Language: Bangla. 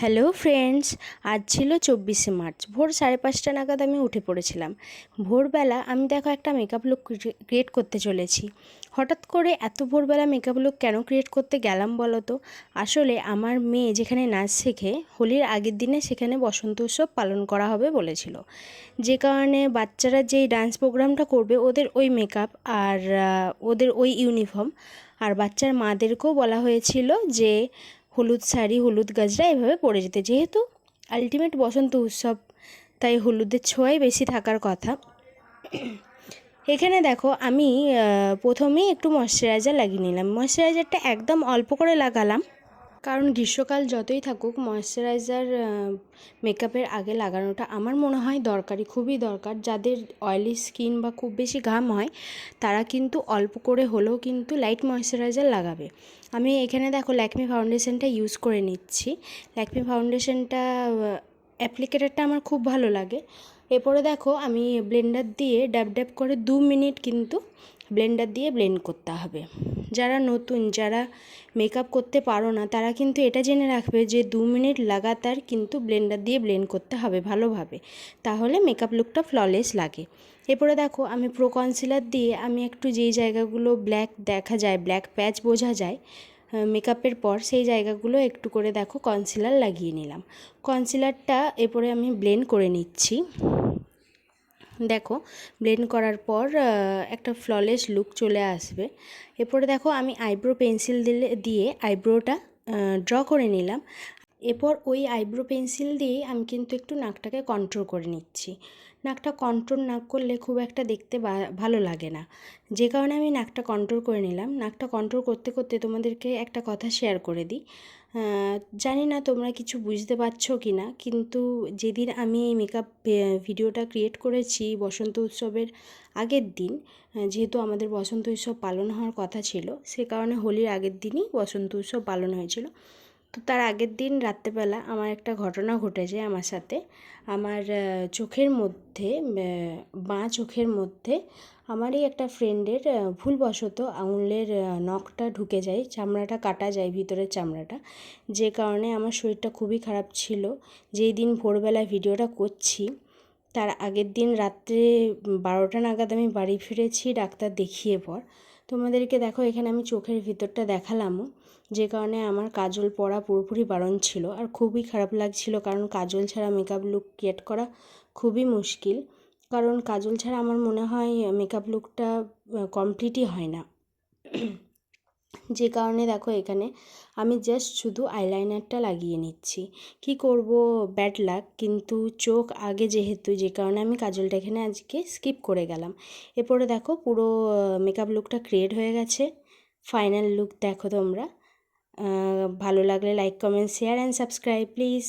হ্যালো ফ্রেন্ডস, আজ ছিল চব্বিশে মার্চ। ভোর সাড়ে পাঁচটা নাগাদ আমি উঠে পড়েছিলাম। ভোরবেলা আমি দেখো একটা মেকআপ লুক ক্রিয়েট করতে চলেছি। হঠাৎ করে এত ভোরবেলা মেকআপ লুক কেন ক্রিয়েট করতে গেলাম বলো তো? আসলে আমার মেয়ে যেখানে নাচ শেখে, হোলির আগের দিনে সেখানে বসন্ত উৎসব পালন করা হবে বলেছিল। যে কারণে বাচ্চারা যেই ডান্স প্রোগ্রামটা করবে ওদের ওই মেকআপ আর ওদের ওই ইউনিফর্ম আর বাচ্চার মাদেরকেও বলা হয়েছিল যে হলুদ শাড়ি, হলুদ গাজরা এভাবে পরে যেতে। যেহেতু আলটিমেট বসন্ত উৎসব, তাই হলুদের ছোঁয়াই বেশি থাকার কথা। এখানে দেখো, আমি প্রথমেই একটু ময়শ্চারাইজার লাগিয়ে নিলাম। ময়শ্চারাইজারটা একদম অল্প করে লাগালাম। কারণ গ্রীষ্মকাল যতই থাকুক ময়শ্চারাইজার মেকআপের আগে লাগানোটা আমার মনে হয় দরকারি খুবই দরকার। যাদের অয়েলি স্কিন বা খুব বেশি ঘাম হয়, তারা কিন্তু অল্প করে হলেও কিন্তু লাইট ময়শ্চারাইজার লাগাবে। আমি এখানে দেখো ল্যাকমি ফাউন্ডেশনটা ইউজ করে নিচ্ছি। ল্যাকমি ফাউন্ডেশনটা অ্যাপ্লিকেটারটা আমার খুব ভালো লাগে। এরপরে দেখো আমি ব্লেন্ডার দিয়ে ড্যাব ড্যাব করে দু মিনিট কিন্তু ব্লেন্ডার দিয়ে ব্লেন্ড করতে হবে। যারা নতুন, যারা মেকআপ করতে পারো না, তারা কিন্তু এটা জেনে রাখবে যে দু মিনিট লাগাতার কিন্তু ব্লেন্ডার দিয়ে ব্লেন্ড করতে হবে ভালোভাবে। তাহলে মেকআপ লুকটা ফ্ললেস লাগে। এরপরে দেখো আমি প্রো কনসিলার দিয়ে আমি একটু যেই জায়গাগুলো ব্ল্যাক দেখা যায় ব্ল্যাক প্যাচ বোঝা যায় মেকআপের পর সেই জায়গাগুলো একটু করে দেখো কনসিলার লাগিয়ে নিলাম। কনসিলারটা এরপরে আমি ব্লেন্ড করে নিচ্ছি। দেখো ব্লেন্ড করার পর একটা ফ্ললেস লুক চলে আসবে। এরপরে দেখো, আমি আইব্রো পেন্সিল দিলে, দিয়ে আইব্রোটা ড্র করে নিলাম। এরপর ওই আইব্রো পেন্সিল দিয়ে আমি কিন্তু একটু নাকটাকে কন্ট্রোল করে নিচ্ছি। নাকটা কন্ট্রোল না করলে খুব একটা দেখতে ভালো লাগে না। যে কারণে আমি নাকটা কন্ট্রোল করে নিলাম। নাকটা কন্ট্রোল করতে করতে তোমাদেরকে একটা কথা শেয়ার করে দিই। জানি না তোমরা কিছু বুঝতে পারছ কি না কিন্তু যেদিন আমি এই মেকআপ ভিডিওটা ক্রিয়েট করেছি বসন্ত উৎসবের আগের দিন যেহেতু আমাদের বসন্ত উৎসব পালন হওয়ার কথা ছিল, সে কারণে হোলির আগের দিনই বসন্ত উৎসব পালন হয়েছিল। তো তার আগের দিন রাত্রেবেলা আমার একটা ঘটনা ঘটেছে আমার সাথে। আমার চোখের মধ্যে বাঁ চোখের মধ্যে আমারই একটা ফ্রেন্ডের ভুলবশত আঙুলের নখটা ঢুকে যায়, চামড়াটা কাটা যায়, ভিতরের চামড়াটা। যে কারণে আমার শরীরটা খুবই খারাপ ছিল। যেই দিন ভোরবেলা ভিডিওটা করছি, তার আগের দিন রাত্রে বারোটা নাগাদ আমি বাড়ি ফিরেছি, ডাক্তার দেখিয়ে পর। তোমাদেরকে দেখো, এখানে আমি চোখের ভিতরটা দেখালামও। যে কারণে আমার কাজল পরা পুরোপুরি বারণ ছিল। আর খুবই খারাপ লাগছিল, কারণ কাজল ছাড়া মেকআপ লুক ক্রিয়েট করা খুবই মুশকিল। কারণ কাজল ছাড়া আমার মনে হয় মেকআপ লুকটা কমপ্লিটই হয় না। যে কারণে দেখো এখানে আমি জাস্ট শুধু আইলাইনারটা লাগিয়ে নিচ্ছি। কি করব? ব্যাড লাক কিন্তু চোখ আগে যেহেতু, যে কারণে আমি কাজলটা এখানে আজকে স্কিপ করে গেলাম। এরপরে দেখো পুরো মেকআপ লুকটা ক্রিয়েট হয়ে গেছে। ফাইনাল লুক দেখো তোমরা। ভালো লাগলে like comment share and subscribe please